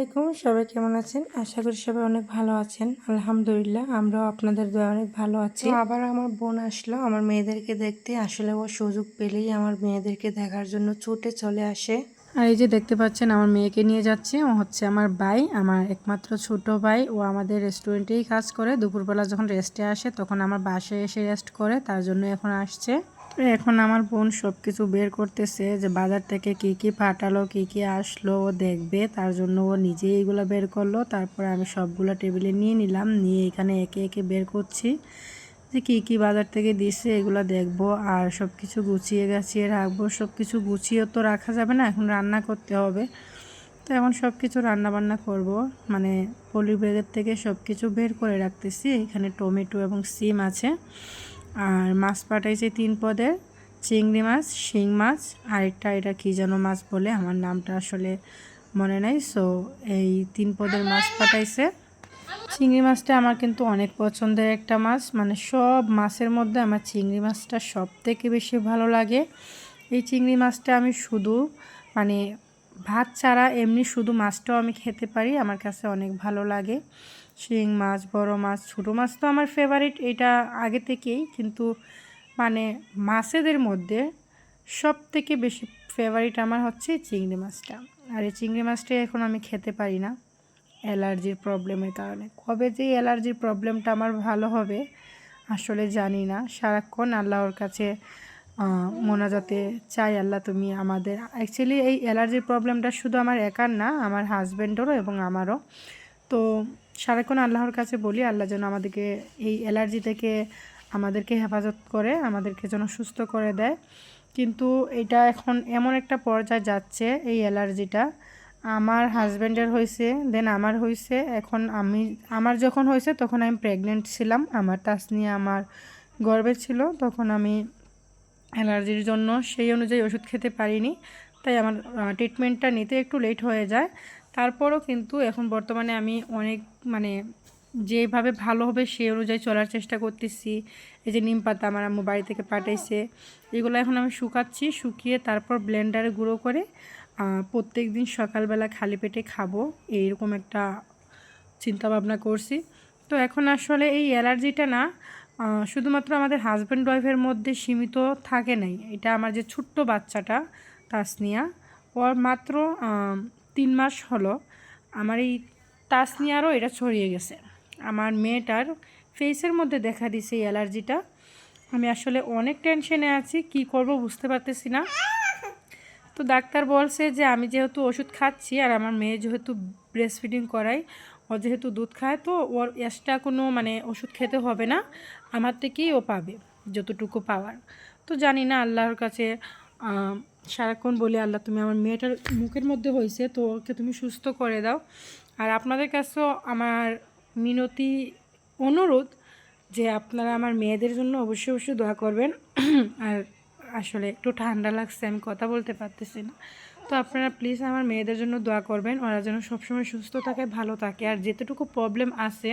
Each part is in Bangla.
আলাইকুম সবাই কেমন আছেন? আশা করি সবাই অনেক ভালো আছেন। আলহামদুলিল্লাহ আমরাও আপনাদের দয়া অনেক ভালো আছি। আবার আমার বোন আসলো আমার মেয়েদেরকে দেখতে। আসলে ও সুযোগ পেলেই আমার মেয়েদেরকে দেখার জন্য ছুটে চলে আসে। আর এই যে দেখতে পাচ্ছেন আমার মেয়েকে নিয়ে যাচ্ছে। ও হচ্ছে আমার ভাই আমার একমাত্র ছোট ভাই। ও আমাদের রেস্টুরেন্টেই কাজ করে। দুপুরবেলা যখন রেস্টে আসে তখন আমার বাসায় এসে রেস্ট করে তার জন্য এখন আসছে। তো এখন আমার বোন সব কিছু বের করতেছে যে বাজার থেকে কি কি ফাটালো, কি কি আসলো, ও দেখবে। তার জন্য ও নিজেই এগুলো বের করল। তারপরে আমি সবগুলো টেবিলে নিয়ে নিলাম। নিয়ে এখানে একে একে বের করছি। যে কী কী বাজার থেকে দিছে, এগুলো দেখব। আর সব কিছু গুছিয়ে গাছিয়ে রাখব। সব কিছু গুছিয়ে তো রাখা যাবে না, এখন রান্না করতে হবে। তো এখন সব কিছু রান্না বান্না করব। মানে পলি ব্যাগের থেকে সব কিছু বের করে রাখতেছি। এখানে টমেটো এবং সিম আছে। আর মাছ পাঠাইছে তিন পদের চিংড়ি মাছ, শিং মাছ, আরেকটা এটা কী যেন মাছ বলে, আমার নামটা আসলে মনে নাই। সো এই তিন পদের মাছ পাঠাইছে। চিংড়ি মাছটা আমার কিন্তু অনেক পছন্দের একটা মাছ। মানে সব মাছের মধ্যে আমার চিংড়ি মাছটা সব থেকে বেশি ভালো লাগে। এই চিংড়ি মাছটা আমি শুধু মানে ভাত ছাড়া এমনি শুধু মাছটাও আমি খেতে পারি। আমার কাছে অনেক ভালো লাগে। শিং মাছ, বড় মাছ, ছোটো মাছ তো আমার ফেভারিট এটা আগে থেকেই। কিন্তু মানে মাছেদের মধ্যে সব থেকে বেশি ফেভারিট আমার হচ্ছে চিংড়ি মাছটা। আর এই চিংড়ি মাছটা এখন আমি খেতে পারি না অ্যালার্জির প্রবলেমের কারণে। কবে যে অ্যালার্জির প্রবলেমটা আমার ভালো হবে আসলে জানি না। সারাক্ষণ আল্লাহর কাছে মোনাজাতে চাই আল্লাহ তুমি আমাদের। অ্যাকচুয়ালি এই অ্যালার্জির প্রবলেমটা শুধু আমার একার না, আমার হাজব্যান্ডেরও এবং আমারও। তো সারাক্ষণ আল্লাহর কাছে বলি, আল্লাহ যেন আমাদেরকে এই অ্যালার্জি থেকে আমাদেরকে হেফাজত করে, আমাদেরকে যেন সুস্থ করে দেয়। কিন্তু এটা এখন এমন একটা পর্যায়ে যাচ্ছে এই অ্যালার্জিটা। আমার হাজব্যান্ডের হয়েছে দেন আমার হয়েছে এখন আমি, আমার যখন হয়েছে তখন আমি প্রেগনেন্ট ছিলাম। আমার তাসনিয়া আমার গর্বে ছিল। তখন আমি অ্যালার্জির জন্য সেই অনুযায়ী ওষুধ খেতে পারিনি। তাই আমার ট্রিটমেন্টটা নিতে একটু লেট হয়ে যায়। তারপরও কিন্তু এখন বর্তমানে আমি অনেক মানে যেভাবে ভালো হবে সেই অনুযায়ী চলার চেষ্টা করতেছি। এই যে নিম পাতা আমার আম্মু বাড়ি থেকে পাঠাইছে, এগুলো এখন আমি শুকাচ্ছি, শুকিয়ে তারপর ব্লেন্ডারে গুঁড়ো করে প্রত্যেক দিন সকালবেলা খালি পেটে খাব, এইরকম একটা চিন্তা ভাবনা করছি। তো এখন আসলে এই অ্যালার্জিটা না শুধুমাত্র আমাদের হাজব্যান্ড ওয়াইফের মধ্যে সীমিত থাকে নাই। এটা আমার যে ছোট্ট বাচ্চাটা, তাসনিয়া, ওর মাত্র তিন মাস হলো আমার এই তাসনিয়ারও এটা ছড়িয়ে গেছে। আমার মেয়েটার ফেসের মধ্যে দেখা দিছে এই অ্যালার্জিটা। আমি আসলে অনেক টেনশনে আছি, কি করব বুঝতে পারতেছি না। তো ডাক্তার বলছে যে, আমি যেহেতু ওষুধ খাচ্ছি আর আমার মেয়ে যেহেতু ব্রেস্ট ফিডিং করাই ও যেহেতু দুধ খায়, তো ওর এক্সট্রা কোনো মানে ওষুধ খেতে হবে না। আমার থেকেই ও পাবে, যতটুকু পাওয়ার। তো জানি না আল্লাহর কাছে সারাক্ষণ বলি, আল্লাহ, তুমি আমার মেয়েটার মুখের মধ্যে হয়েছে তো ওকে তুমি সুস্থ করে দাও। আর আপনাদের কাছেও আমার মিনতি অনুরোধ যে আপনারা আমার মেয়েদের জন্য অবশ্যই অবশ্যই দোয়া করবেন। আর আসলে একটু ঠান্ডা লাগছে, আমি কথা বলতে পারতেছি না। তো আপনারা প্লিজ আমার মেয়েদের জন্য দোয়া করবেন, ওরা যেন সবসময় সুস্থ থাকে, ভালো থাকে। আর যেতটুকু প্রবলেম আছে,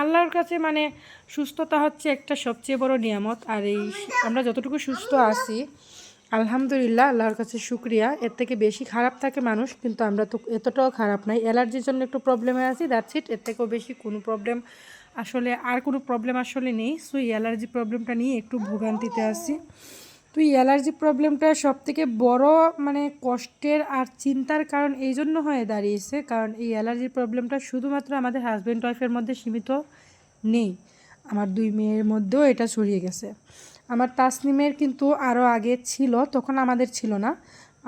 আল্লাহর কাছে মানে সুস্থতা হচ্ছে একটা সবচেয়ে বড় নিয়ামত। আর এই, আমরা যতটুকু সুস্থ আছি আলহামদুলিল্লাহ, আল্লাহর কাছে শুক্রিয়া। এর থেকে বেশি খারাপ থাকে মানুষ, কিন্তু আমরা তো এতটাও খারাপ নাই। অ্যালার্জির জন্য একটু প্রবলেমে আছি দ্যাটস ইট এর থেকেও বেশি কোনো প্রবলেম আসলে, আর কোনো প্রবলেম আসলে নেই। সো এই অ্যালার্জি প্রবলেমটা নিয়ে একটু ভোগান্তিতে আছি। তো, এই অ্যালার্জি প্রবলেমটা সব থেকে বড় মানে কষ্টের আর চিন্তার কারণ এই জন্য হয়ে দাঁড়িয়েছে। কারণ এই অ্যালার্জির প্রবলেমটা শুধুমাত্র আমাদের হাজব্যান্ড ওয়াইফের মধ্যে সীমিত নেই। আমার দুই মেয়ের মধ্যেও এটা ছড়িয়ে গেছে। আমার তাসনিমের কিন্তু আরও আগে ছিল, তখন আমাদের ছিল না।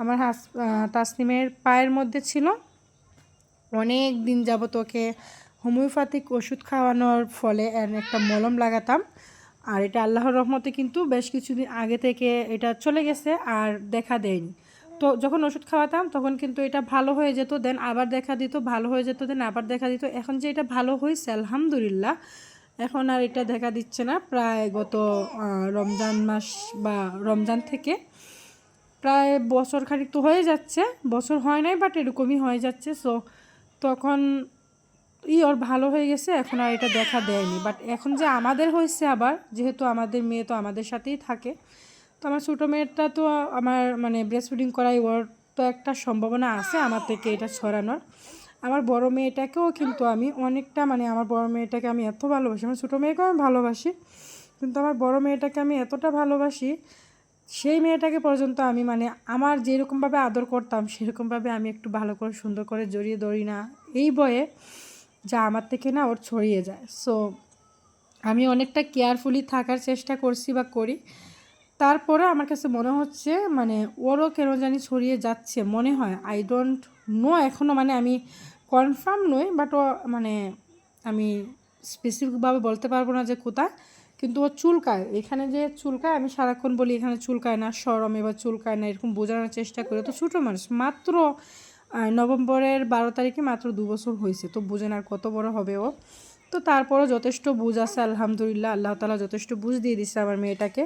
আমার হাস তাসনিমের পায়ের মধ্যে ছিল। অনেক দিন যাবত ওকে হোমিওপ্যাথিক ওষুধ খাওয়ানোর ফলে একটা মলম লাগাতাম। আর এটা আল্লাহর রহমতে কিন্তু বেশ কিছুদিন আগে থেকে এটা চলে গেছে আর দেখা দেয়নি। তো যখন ওষুধ খাওয়াতাম, তখন কিন্তু এটা ভালো হয়ে যেত, দেন আবার দেখা দিত, ভালো হয়ে যেত, দেন আবার দেখা দিত। এখন যে এটা ভালো হয়েছে আলহামদুলিল্লাহ। এখন আর এটা দেখা দিচ্ছে না। প্রায় গত রমজান মাস বা রমজান থেকে প্রায় বছর খানিক তো হয়ে যাচ্ছে। বছর হয় নাই বাট এরকমই হয়ে যাচ্ছে। সো তখন ই ওর ভালো হয়ে গেছে, এখন আর এটা দেখা দেয়নি। বাট এখন যে আমাদের হয়েছে আবার, যেহেতু আমাদের মেয়ে তো আমাদের সাথেই থাকে, তো আমার ছোটো মেয়েটা তো আমার মানে ব্রেস্ট ফিডিং করাই ওর তো একটা সম্ভাবনা আছে আমার থেকে এটা ছড়ানোর। আমার বড় মেয়েটাকেও কিন্তু আমি অনেকটা মানে আমার বড় মেয়েটাকে আমি এত ভালোবাসি। আমার ছোটো মেয়েকেও আমি ভালোবাসি, কিন্তু আমার বড় মেয়েটাকে আমি এতটা ভালোবাসি, সেই মেয়েটাকে পর্যন্ত আমি মানে আমার যেরকমভাবে আদর করতাম, সেরকমভাবে আমি একটু ভালো করে, সুন্দর করে জড়িয়ে ধরি না। এই বয়ে যা আমার থেকে না ওর ছড়িয়ে যায়। সো আমি অনেকটা কেয়ারফুলি থাকার চেষ্টা করছি বা করি। তারপরে আমার কাছে মনে হচ্ছে মানে ওরও কেন জানি ছড়িয়ে যাচ্ছে, মনে হয়। আই ডোন্ট নো এখনও মানে আমি কনফার্ম নই বাট ও মানে আমি স্পেসিফিকভাবে বলতে পারব না যে কোথায়, কিন্তু ও চুলকায়। এখানে যে চুলকায়, আমি সারাক্ষণ বলি এখানে চুলকায় না, সরম এবার চুলকায় না, এরকম বোঝানোর চেষ্টা করি। তো ছোটো মানুষ, মাত্র নভেম্বরের বারো তারিখে মাত্র দু বছর হয়েছে, তো বুঝেন আর কত বড় হবে ও। তো তারপরও যথেষ্ট বুঝ আছে, আলহামদুলিল্লাহ, আল্লাহ তালা যথেষ্ট বুঝ দিয়ে দিচ্ছে আমার মেয়েটাকে।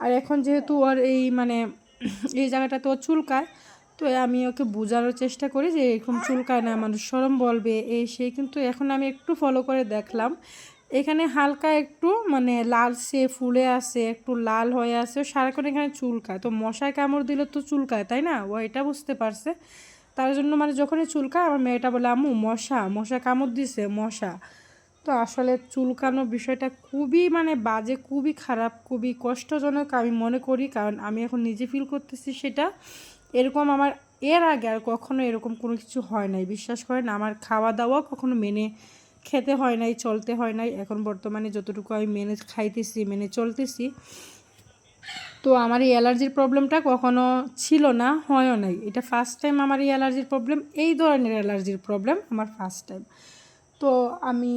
আর এখন যেহেতু ওর এই মানে এই জায়গাটাতে ও চুলকায় তো আমি ওকে বোঝানোর চেষ্টা করি যে এরকম চুলকায় না, মানুষ সরম বলবে। এই সেই কিন্তু এখন আমি একটু ফলো করে দেখলাম। এখানে হালকা একটু মানে লালসে ফুলে আসে একটু লাল হয়ে ও সারাক্ষণ এখানে চুলকায়। তো মশায় কামড় দিলে তো চুলকায়, তাই না? ও এটা বুঝতে পারছে। তার জন্য মানে যখনই চুলকায়, আমার মেয়েটা বলে, আম্মু, মশা মশা কামড় দিছে, মশা। তো আসলে চুলকানো বিষয়টা খুবই মানে বাজে, খুবই খারাপ, খুবই কষ্টজনক আমি মনে করি। কারণ আমি এখন নিজে ফিল করতেছি সেটা। এরকম আমার, এর আগে আর কখনো এরকম কোনো কিছু হয় নাই। বিশ্বাস করেন, আমার খাওয়া দাওয়া কখনো মেনে খেতে হয় নাই, চলতে হয় নাই। এখন বর্তমানে যতটুকু আমি মেনে খাইতেছি, মেনে চলতেছি। তো আমার এই অ্যালার্জির প্রবলেমটা কখনো ছিল না, হয়ও নাই। এটা ফার্স্ট টাইম আমার এই অ্যালার্জির প্রবলেম, এই ধরনের অ্যালার্জির প্রবলেম আমার ফার্স্ট টাইম তো আমি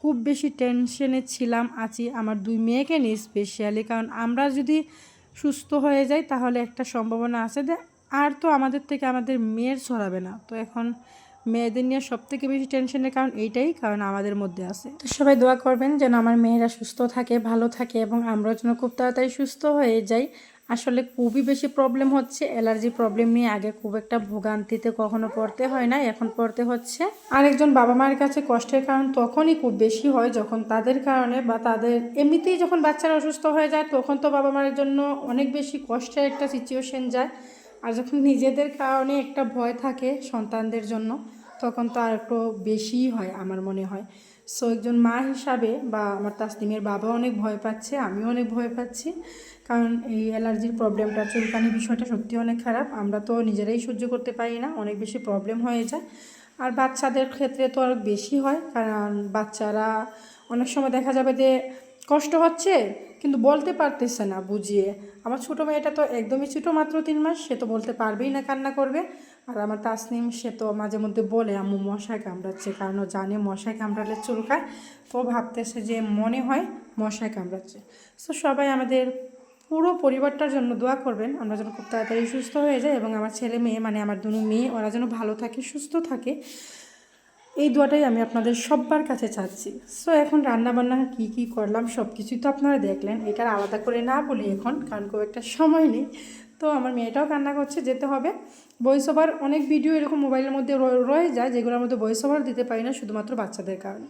খুব বেশি টেনশনে ছিলাম, আছি। আমার দুই মেয়েকে নিয়ে স্পেশালি কারণ আমরা যদি সুস্থ হয়ে যায়, তাহলে একটা সম্ভাবনা আছে যে আর তো আমাদের থেকে আমাদের মেয়ের ছড়াবে না। তো এখন মেয়েদের নিয়ে সব থেকে বেশি টেনশনের কারণ এইটাই, কারণ আমাদের মধ্যে আছে। তো সবাই দোয়া করবেন যেন আমার মেয়েরা সুস্থ থাকে, ভালো থাকে এবং আমরা যেন খুব তাড়াতাড়ি সুস্থ হয়ে যাই। আসলে খুবই বেশি প্রবলেম হচ্ছে। অ্যালার্জি প্রবলেম নিয়ে আগে খুব একটা ভোগান্তিতে কখনো পড়তে হয় না এখন পড়তে হচ্ছে। আরেকজন বাবা মায়ের কাছে কষ্টের কারণ তখনই খুব বেশি হয় যখন তাদের কারণে বা তাদের, এমনিতেই যখন বাচ্চারা অসুস্থ হয়ে যায় তখন তো বাবা মায়ের জন্য অনেক বেশি কষ্টের একটা সিচুয়েশন যায়। আর যখন নিজেদের কারণে একটা ভয় থাকে সন্তানদের জন্য, তখন তো আর একটু বেশিই হয় আমার মনে হয়। সো একজন মা হিসাবে বা আমার তাসলিমের বাবা অনেক ভয় পাচ্ছে, আমিও অনেক ভয় পাচ্ছি। কারণ এই অ্যালার্জির প্রবলেমটা চুলকানি বিষয়টা সত্যি অনেক খারাপ। আমরা তো নিজেরাই সহ্য করতে পারি না, অনেক বেশি প্রবলেম হয়ে যায়। আর বাচ্চাদের ক্ষেত্রে তো আরও বেশি হয়, কারণ বাচ্চারা অনেক সময় দেখা যাবে যে কষ্ট হচ্ছে, কিন্তু বলতে পারতেছে না, বুঝিয়ে। আমার ছোটো মেয়েটা তো একদমই ছোটো, মাত্র তিন মাস, সে তো বলতে পারবেই না কান্না করবে। আর আমার তাসনিম, সে তো মাঝে মধ্যে বলে, আম্মু মশায় কামড়াচ্ছে। কারণ ও জানে মশায় কামড়ালে চুলকায়। তো ভাবতেছে যে মনে হয় মশায় কামড়াচ্ছে। সো সবাই আমাদের পুরো পরিবারটার জন্য দোয়া করবেন। আমরা যেন খুব তাড়াতাড়ি সুস্থ হয়ে যাই এবং আমার ছেলে মেয়ে মানে আমার দুনো মেয়ে, ওরা যেন ভালো থাকে, সুস্থ থাকে। এই দোয়াটাই আমি আপনাদের সবার কাছে চাচ্ছি। সো এখন রান্নাবান্না কী কী করলাম সব কিছুই তো আপনারা দেখলেন। এটার আলাদা করে না বলি এখন, কারণ খুব একটা সময় নেই। তো আমার মেয়েটাও কান্না করছে, যেতে হবে। ভয়েস ওভার অনেক ভিডিও এরকম মোবাইলের মধ্যে রয়ে- যায়, যেগুলোর মধ্যে ভয়েস ওভার দিতে পারি না, শুধুমাত্র বাচ্চাদের কারণে।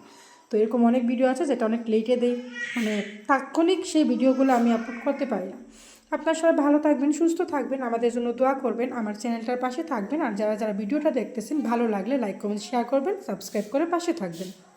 তো এরকম অনেক ভিডিও আছে, যেটা অনেক লেটে দেই। মানে তাৎক্ষণিক সেই ভিডিওগুলো আমি আপলোড করতে পারি না। আপনার সবাই ভালো থাকবেন, সুস্থ থাকবেন, আমাদের জন্য দোয়া করবেন, আমার চ্যানেলটার পাশে থাকবেন, আর যারা যারা ভিডিওটা দেখতেছেন, ভালো লাগলে লাইক কমেন্ট শেয়ার করবেন সাবস্ক্রাইব করে পাশে থাকবেন।